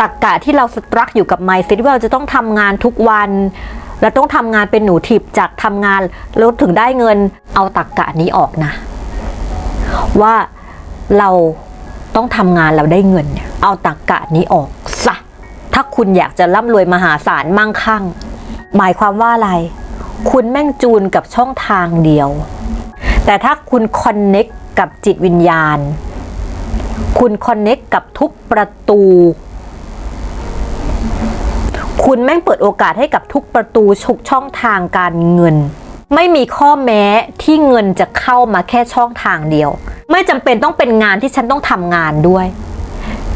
ตักกะที่เราสตรักอยู่กับไมซ์ซิว่าเราจะต้องทำงานทุกวันเราต้องทำงานเป็นหนูถิบจากทำงานแล้วถึงได้เงินเอาตักกะนี้ออกนะ ว่าเราต้องทำงานเราได้เงินเนี่ยเอาตักกะนี้ออกซะถ้าคุณอยากจะร่ำรวยมหาศาลมั่งคั่ง หมายความว่าอะไร คุณแม่งจูนกับช่องทางเดียว แต่ถ้าคุณคอนเน็กกับจิตวิญญาณ คุณคอนเน็กกับทุกประตู คุณแม่งเปิดโอกาสให้กับทุกประตูทุกช่องทางการเงิน ไม่มีข้อแม้ที่เงินจะเข้ามาแค่ช่องทางเดียว ไม่จำเป็นต้องเป็นงานที่ฉันต้องทำงานด้วย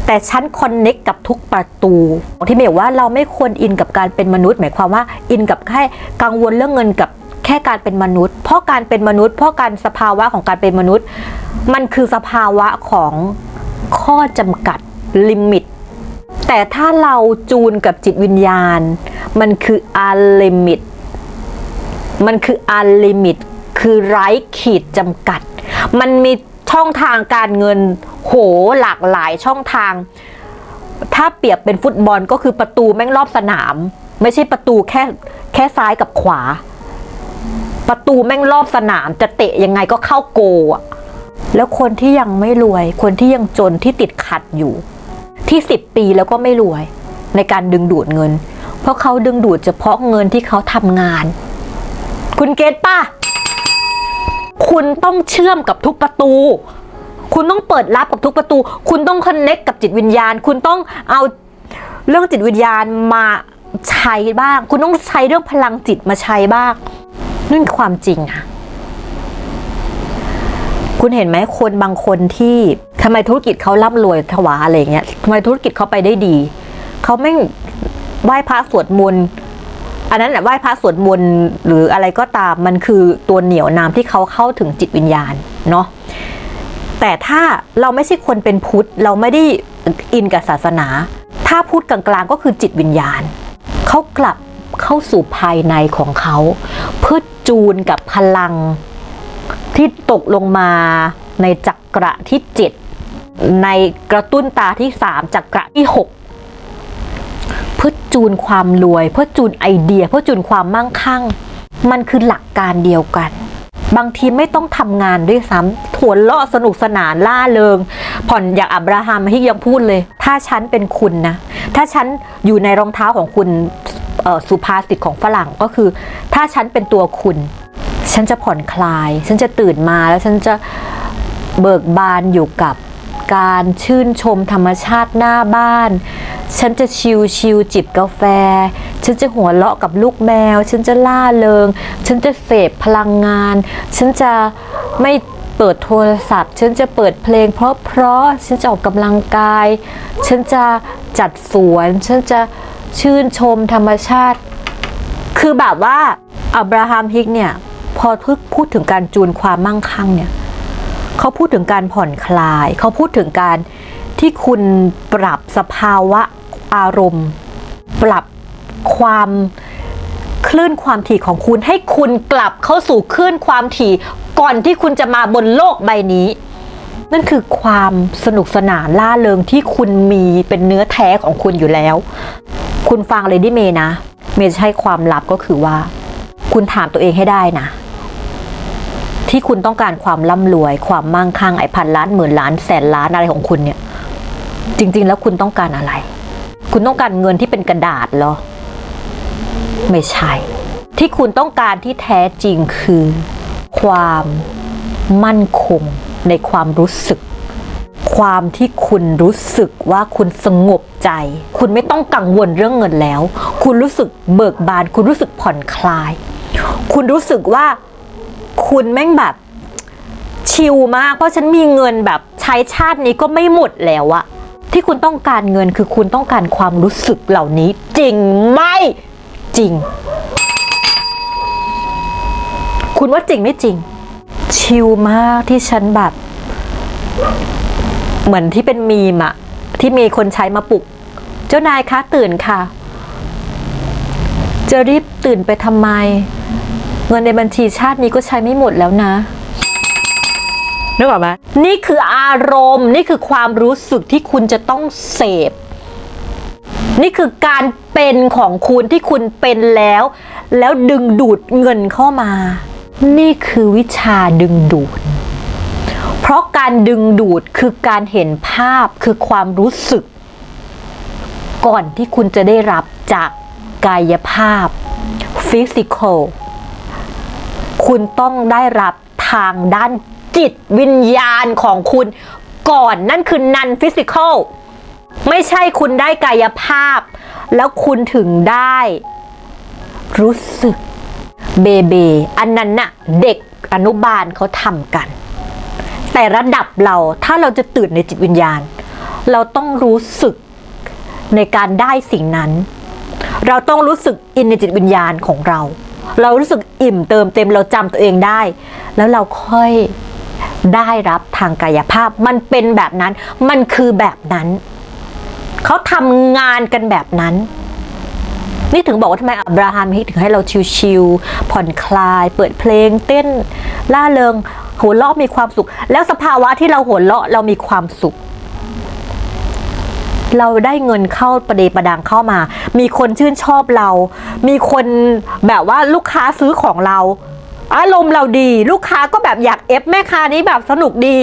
แต่ฉันคอนเน็กกับทุกประตู ที่หมายว่าเราไม่ควรอินกับการเป็นมนุษย์ หมายความว่าอินกับแค่กังวลเรื่องเงินกับแค่การเป็นมนุษย์ เพราะการเป็นมนุษย์ เพราะการสภาวะของการเป็นมนุษย์ มันคือสภาวะของข้อจำกัดลิมิต แต่ถ้าเราจูนกับจิตวิญญาณ มันคืออัลลิมิต มันคืออัลลิมิต คือไร้ขีดจำกัด มันมีช่องทางการเงินโหหลากหลายช่องทาง ถ้าเปรียบเป็นฟุตบอลก็คือประตูแม่งรอบสนาม ไม่ใช่ประตูแค่แค่ซ้ายกับขวา ประตูแม่งรอบสนามจะเตะยังไงก็เข้าโกอะแล้วคนที่ยังไม่รวย คนที่ยังจนที่ติดขัดอยู่ ที่ 10 ปีแล้วก็ไม่รวยในการดึงดูดเงิน เพราะเขาดึงดูดเฉพาะเงินที่เขาทำงาน คุณเกตป่ะ คุณต้องเชื่อมกับทุกประตู คุณต้องเปิดรับกับทุกประตู คุณต้องคอนเน็กกับจิตวิญญาณ คุณต้องเอาเรื่องจิตวิญญาณมาใช้บ้าง คุณต้องใช้เรื่องพลังจิตมาใช้บ้างนั่นคือความจริงอะ คุณเห็นไหมคนบางคนที่ทำไมธุรกิจเขาร่ำรวยถวาอะไรอย่างเงี้ยทำไมธุรกิจเขาไปได้ดีเขาไม่ไหว้พระสวดมนต์อันนั้นแหละไหว้พระสวดมนต์หรืออะไรก็ตามมันคือตัวเหนียวนำที่เขาเข้าถึงจิตวิญญาณเนาะแต่ถ้าเราไม่ใช่คนเป็นพุทธเราไม่ได้อินกับศาสนา ถ้าพูดกลางๆก็คือจิตวิญญาณเขากลับเข้าสู่ภายในของเขา เพื่อจูนกับพลัง ที่ตกลงมาในจักระที่ 7 ในกระตุ้นตาที่ 3 จักระที่ 6 เพื่อจูนความรวย เพื่อจูนไอเดีย เพื่อจูนความมั่งคั่ง มันคือหลักการเดียวกัน บางทีไม่ต้องทำงานด้วยซ้ำถั่วเลาะสนุกสนานล่าเริง ผ่อนอย่างอับราฮัมที่ยังพูดเลย ถ้าฉันเป็นคุณนะ ถ้าฉันอยู่ในรองเท้าของคุณสุภาษิตของฝรั่งก็คือ ถ้าฉันเป็นตัวคุณ ฉันจะผ่อนคลาย ฉันจะตื่นมาแล้วฉันจะเบิกบานอยู่กับการชื่นชมธรรมชาติหน้าบ้าน ฉันจะชิลชิลจิบกาแฟ ฉันจะหัวเราะกับลูกแมว ฉันจะล่าเริง ฉันจะเสพพลังงาน ฉันจะไม่เปิดโทรศัพท์ ฉันจะเปิดเพลง เพราะเพราะฉันจะออกกำลังกาย ฉันจะจัดสวน ฉันจะชื่นชมธรรมชาติ คือแบบว่าอับราฮัมฮิกเนี่ย พอพูดถึงการจูนความมั่งคั่งเนี่ยเขาพูดถึงการผ่อนคลาย เขาพูดถึงการที่คุณปรับสภาวะอารมณ์ ปรับความคลื่นความถี่ของคุณให้คุณกลับเข้าสู่คลื่นความถี่ก่อนที่คุณจะมาบนโลกใบนี้ นั่นคือความสนุกสนานล่าเริงที่คุณมีเป็นเนื้อแท้ของคุณอยู่แล้ว คุณฟังเลยดิเมย์นะ เมย์จะให้ความลับก็คือว่า คุณถามตัวเองให้ได้นะ ที่คุณต้องการความร่ำรวย ความมั่งคั่งไอ้พันล้านหมื่นล้านแสนล้านอะไรของคุณเนี่ย จริง ๆ แล้วคุณต้องการอะไร คุณต้องการเงินที่เป็นกระดาษเหรอ ไม่ใช่ ที่คุณต้องการที่แท้จริงคือ ความมั่นคงในความรู้สึก ความที่คุณรู้สึกว่าคุณสงบใจ คุณไม่ต้องกังวลเรื่องเงินแล้ว คุณรู้สึกเบิกบาน คุณรู้สึกผ่อนคลาย คุณรู้สึกว่า คุณแม่งแบบชิลมาก เพราะฉันมีเงินแบบใช้ชาตินี้ก็ไม่หมดแล้วอะที่คุณต้องการเงินคือคุณต้องการความรู้สึกเหล่านี้ จริงไหมจริง คุณว่าจริงไม่จริง ชิลมากที่ฉันแบบ เหมือนที่เป็นมีมอะที่มีคนใช้มาปลุก เจ้านายคะตื่นค่ะ จะรีบตื่นไปทำไม เงินในบัญชีชาตินี้ก็ใช้ไม่หมดแล้วนะนึกออกไหมนี่คืออารมณ์นี่คือความรู้สึกที่คุณจะต้องเสพ นี่คือการเป็นของคุณที่คุณเป็นแล้ว แล้วดึงดูดเงินเข้ามา นี่คือวิชาดึงดูด เพราะการดึงดูดคือการเห็นภาพคือความรู้สึก ก่อนที่คุณจะได้รับจากกายภาพ physical คุณต้องได้รับทางด้านจิตวิญญาณของคุณก่อนนั่นคือ non physical ไม่ใช่คุณได้กายภาพ แล้วคุณถึงได้ รู้สึกเบเบอันนั้นน่ะ เด็กอนุบาลเขาทำกัน แต่ระดับเราถ้าเราจะตื่นในจิตวิญญาณ เราต้องรู้สึกในการได้สิ่งนั้น เราต้องรู้สึกอินในจิตวิญญาณของเรา เรารู้สึกอิ่มเติมเต็มเราจำตัวเองได้ แล้วเราค่อยได้รับทางกายภาพ มันเป็นแบบนั้น มันคือแบบนั้น เขาทำงานกันแบบนั้น นี่ถึงบอกว่าทำไมอับราฮัมถึงให้เราชิลๆผ่อนคลาย เปิดเพลงเต้นล่าเริงหัวเราะมีความสุข แล้วสภาวะที่เราหัวเราะเรามีความสุข เราได้เงินเข้าประเดประดังเข้ามา มีคนชื่นชอบเรา มีคนแบบว่าลูกค้าซื้อของเรา อารมณ์เราดี ลูกค้าก็แบบอยากเอฟแม่ค้านี้แบบสนุกดี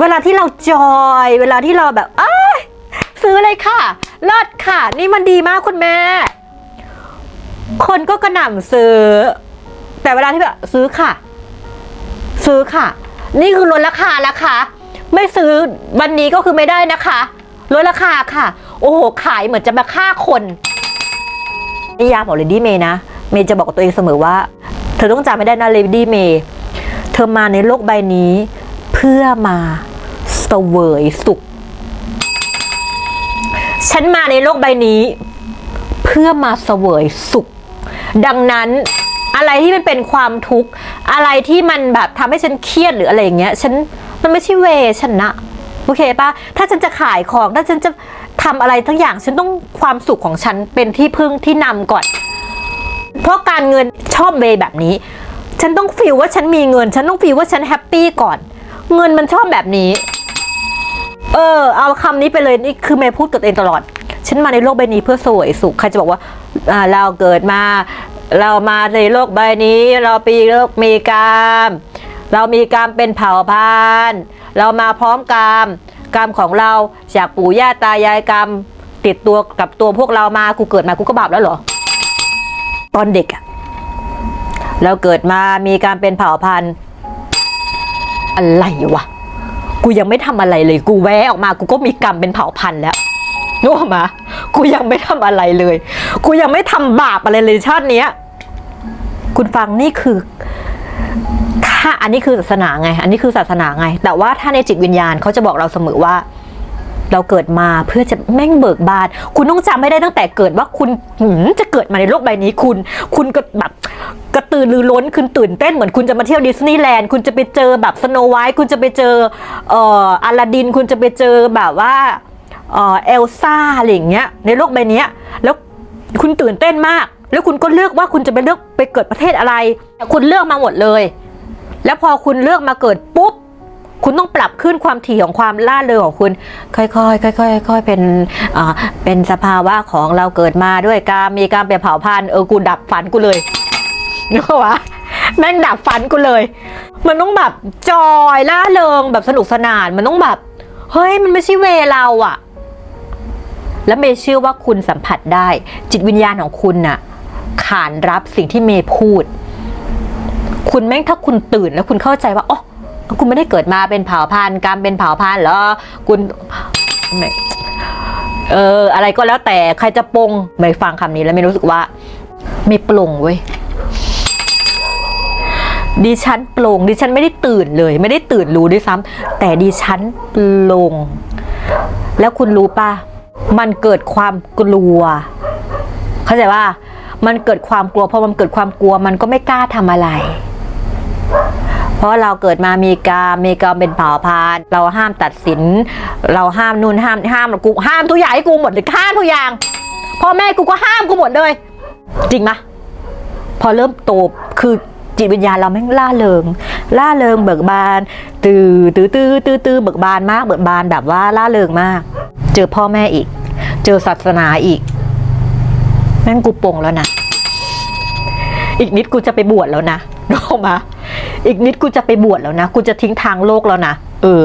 เวลาที่เราจอย เวลาที่เราแบบเอ้ยซื้อเลยค่ะลิศค่ะ นี่มันดีมากคุณแม่ คนก็กระหน่ำซื้อ แต่เวลาที่แบบซื้อค่ะ ซื้อค่ะ นี่คือลดราคานะคะไม่ซื้อวันนี้ก็คือไม่ได้นะคะ ลดราคาค่ะ โอ้โห ขายเหมือนจะมาฆ่าคนนิยามของเลดี้เมย์นะ เมย์จะบอกกับตัวเองเสมอว่า เธอต้องจำไม่ได้นะเลดี้เมย์ เธอมาในโลกใบนี้ เพื่อมาเสวยสุข ฉันมาในโลกใบนี้ เพื่อมาเสวยสุข ดังนั้นอะไรที่มันเป็นความทุกข์ อะไรที่มันแบบทำให้ฉันเครียดหรืออะไรอย่างเงี้ย ฉันมันไม่ใช่เวฉันนะ อเคปะถ้าฉันจะขายของถ้าฉันจะทำอะไรทั้งอย่างฉันต้องความสุขของฉันเป็นที่พึ่งที่นำก่อน เพราะการเงินชอบเวแบบนี้ ฉันต้องฟีลว่าฉันมีเงิน ฉันต้องฟีลว่าฉันแฮปปี้ก่อน เงินมันชอบแบบนี้ เออ เอาคำนี้ไปเลยนี่คือเมย์พูดกับตัวเองตลอด ฉันมาในโลกใบนี้เพื่อสวยสุขใครจะบอกว่าอ่าเราเกิดมา เรามาในโลกใบนี้ เราปีโลกมีกรรมเรามีกรรมเป็นเผ่าพันธุ์ เรามาพร้อมกรรม กรรมของเราจากปู่ย่าตายายกรรม ติดตัวกับตัวพวกเรามากูเกิดมากูก็บาปแล้วเหรอ ตอนเด็กอะเราเกิดมามีการเป็นเผ่าพันธุ์ อะไรวะ กูยังไม่ทำอะไรเลย กูแวะออกมากูก็มีกรรมเป็นเผ่าพันธุ์แล้วนึกออกมากูยังไม่ทำอะไรเลย กูยังไม่ทำบาปอะไรเลยชาติเนี้ย คุณฟังนี่คือ ถ้าอันนี้คือศาสนาไง อันนี้คือศาสนาไง แต่ว่าถ้าในจิตวิญญาณเขาจะบอกเราเสมอว่า เราเกิดมาเพื่อจะแม่งเบิกบาน คุณต้องจำไม่ได้ตั้งแต่เกิดว่าคุณจะเกิดมาในโลกใบนี้คุณ คุณก็แบบกระตือรือร้นคุณตื่นเต้นเหมือนคุณจะมาเที่ยวดิสนีย์แลนด์คุณจะไปเจอแบบสโนไวท์คุณจะไปเจอเอ่ออลาดิน คุณจะไปเจอแบบว่าเอ่อเอลซ่าอะไรอย่างเงี้ยในโลกใบนี้แล้วคุณตื่นเต้นมาก แล้วคุณก็เลือกว่าคุณจะไปเลือกไปเกิดประเทศอะไร คุณเลือกมาหมดเลย แล้วพอคุณเลือกมาเกิดปุ๊บ คุณต้องปรับขึ้นความถี่ของความล่าเริงของคุณ ค่อยๆค่อยๆค่อยๆเป็นอ่าเป็นสภาวะของเราเกิดมาด้วยการมีการเปลี่ยนเผ่าพันธุ์เออกูดับฝันกูเลยนึกว่าแม่งดับฝันกูเลย มันต้องแบบจอยล่าเริงแบบสนุกสนาน มันต้องแบบ เฮ้ยมันไม่ใช่เวเราอะแล้วเมย์เชื่อว่าคุณสัมผัสได้ จิตวิญญาณของคุณน่ะขานรับสิ่งที่เมย์พูด คุณแม่งถ้าคุณตื่นแล้วคุณเข้าใจว่าอ๋อคุณไม่ได้เกิดมาเป็นเผ่าพันธุ์การมเป็นเผ่าพันธุ์เหรอคุณไม่เอออะไรก็แล้วแต่ใครจะปรงไม่ฟังคำนี้แล้วไม่รู้สึกว่า ไม่ปลงเว้ยดิฉันปลงดิฉันไม่ได้ตื่นเลย ไม่ได้ตื่นรู้ด้วยซ้ำแต่ดิฉันปลง แล้วคุณรู้ปะมันเกิดความกลัว เข้าใจว่า มันเกิดความกลัวพอมันเกิดความกลัว มันก็ไม่กล้าทำอะไร เพราะเราเกิดมามีกรรมมีกรรมเป็นเผ่าพันธุ์เราห้ามตัดสิน เราห้ามนู่นห้ามห้ามกูห้ามทุกอย่างให้กูหมดเลยห้ามทุกอย่างพ่อแม่กูก็ห้ามกูหมดเลย จริงไหมพอเริ่มโตคือจิตวิญญาณเราแม่งล่าเริง ล่าเริงเบิกบาน ตื่อตื้อตื้อตื้อตื้อเบิกบานมากเบิกบานแบบว่าล่าเริงมาก เจอพ่อแม่อีก เจอศาสนาอีก แม่งกูปงแล้วนะ อีกนิดกูจะไปบวชแล้วนะนึกออกมาอีกนิดกูจะไปบวชแล้วนะ กูจะทิ้งทางโลกแล้วนะ เออ